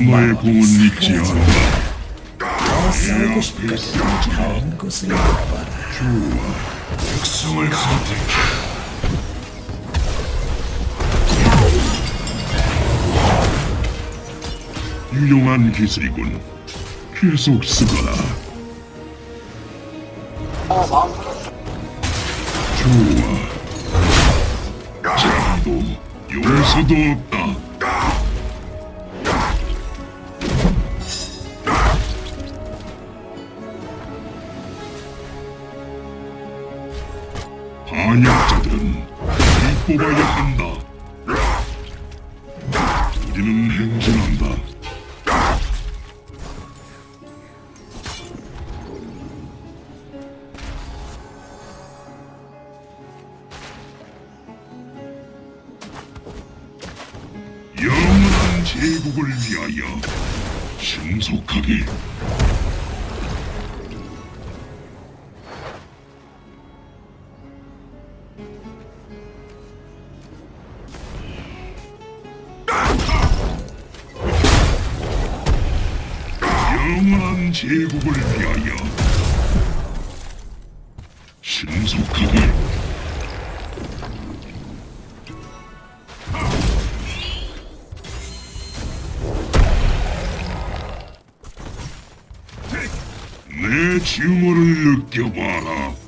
너의 공은 잊지 않아. 더 싸우고 싶거든 다른 곳을 가봐라 특성을 선택해. 유용한 기술이군. 계속 쓰거라. 좋아. 자도 용서도 없다. 이 뽑아야 한다. 우리는 제국을 위하여 신속하게 내 증오를 느껴봐라.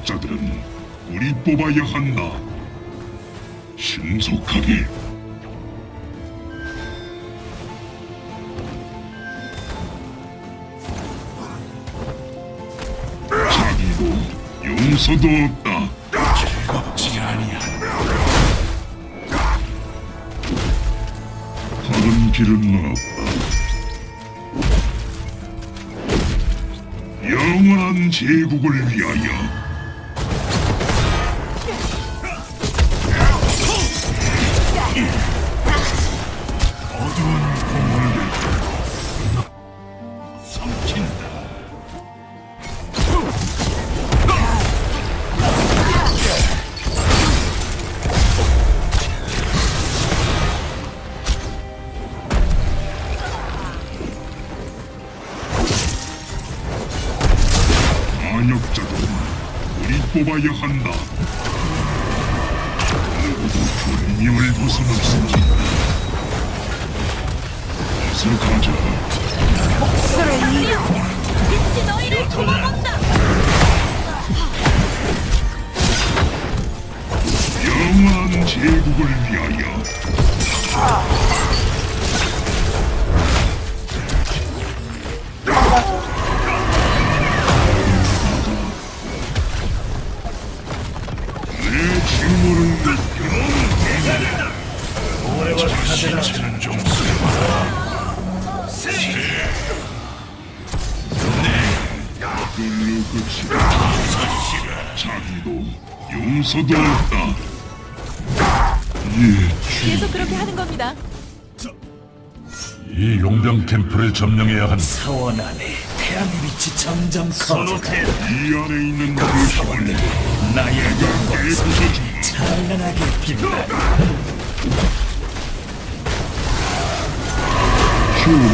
반역자들은 우리 뽑아야 한다. 신속하게. 자비도 용서도 없다. 즐겁지 아니야. 다른 길은 없다. 영원한 제국을 위하여. 반역자들은 우리 뽑아야 한다. 누구도 분명을 벗어날 수 없다. 어서 가자. 빛이 너희를 도와본다. 영원한 제국을 위하여. 계속 그렇게 하는 겁니다. 이 용병 캠프를 점령해야 한다. 사원 안에 태양의 빛이 점점 커져가 이 안에 있는 그 힘을 나의 영광 부숴주마 찬란하게 빛나 휴마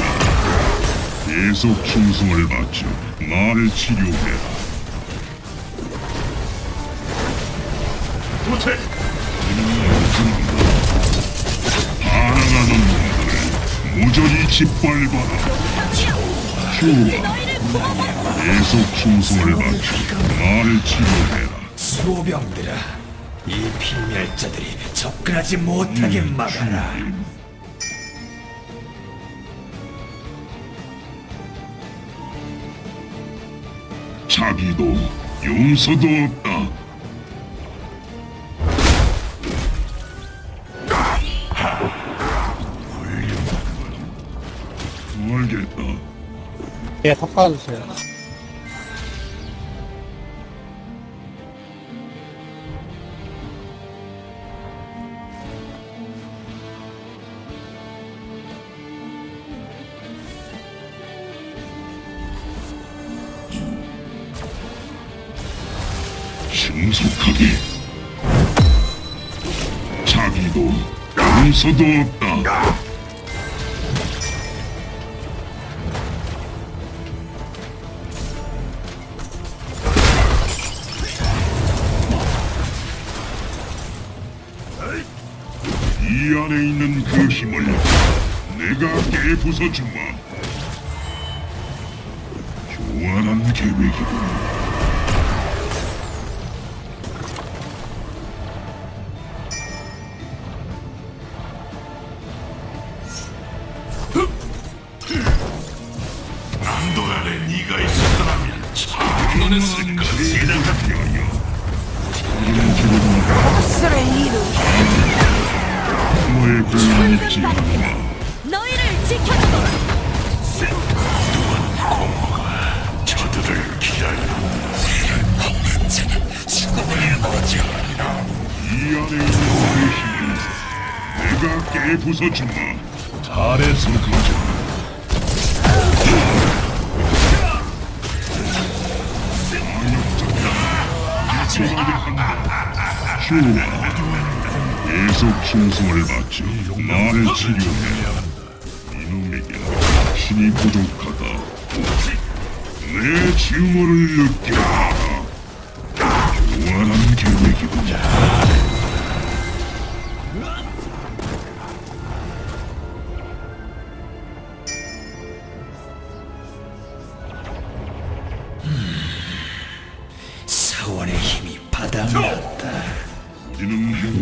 계속 충성을 바쳐 나를 치료해라 도태! 반항하 모조리 짓밟아라 구원한다. 계속 충성을 바쳐 나를 치료해라 수호병들아 이 필멸자들이 접근하지 못하게 막아라 자기도 용서도 없다. 예, 탑 깔아주세요. 신속하게. 자기도 용서도 안에 있는 그 힘을 내가 깨부숴 주마. 교활한 계획이군. 안에 있는 그 힘을 내가 깨부숴주마. 잘했어, 그저. 휴마 계속 충성을 바쳐 나를 치료해 이놈에게 신이 부족하다. 내 증오를 느껴라. 교활한 계획이구나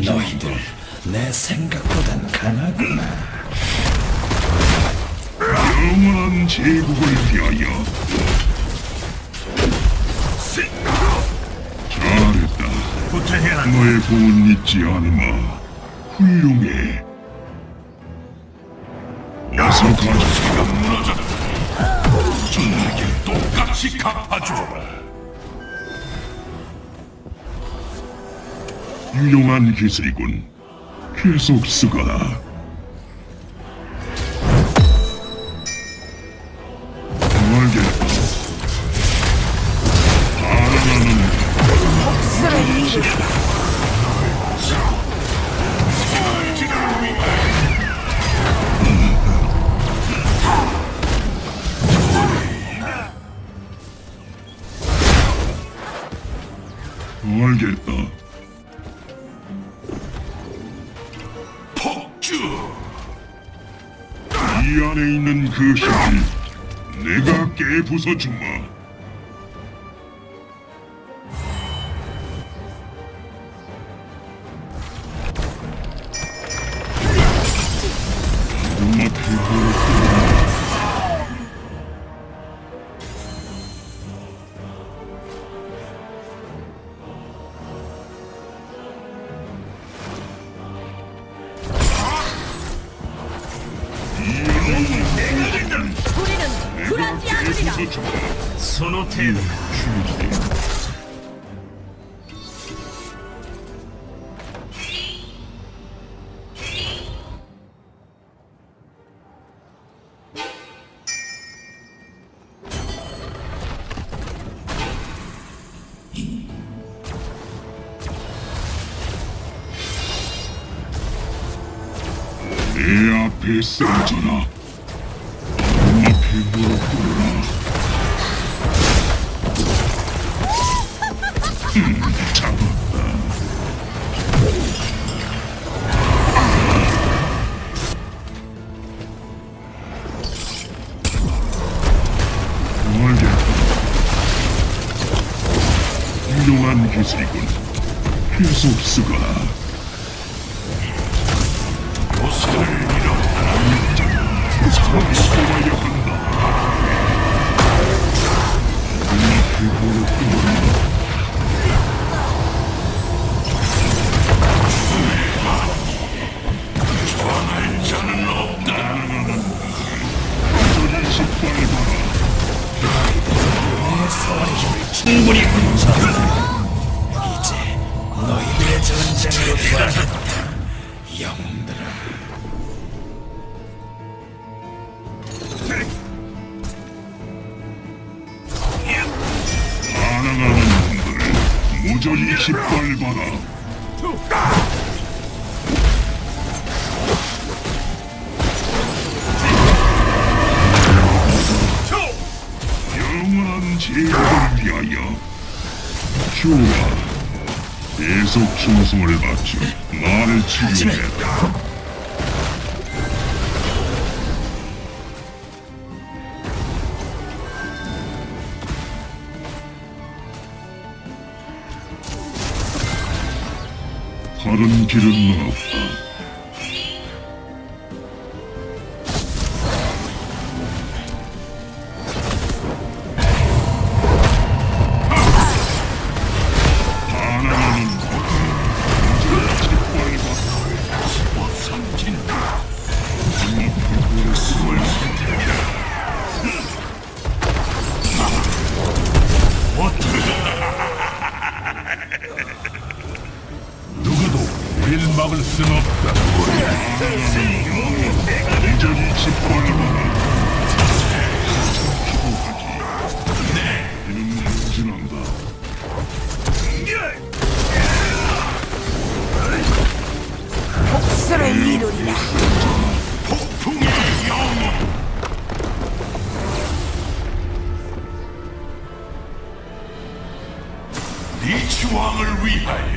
너희들 내 생각보단 강하구나 영원한 제국을 위하여 잘했다 후퇴해라. 너의 보은 잊지 않으마 훌륭해 어서 가자 무너졌다. 저에게 똑같이 갚아주라. 유용한 기술이군. 계속 쓰거라 내가 깨부숴주마. 엄마 その程度エアペッセントだ。 훌륭한 기술이군. 계속 쓰거라. 보스를 잃었다. 살아야 한다. 무릎 꿇어라. 자 충분히 군사다. 이제 너희들의 전쟁으로 돌아갔다. 영웅들아. 모조리 짓밟아라. 좋아 계속 충성을 바쳐 나를 치유해라. 다른 길은 없다 숨을 Levi.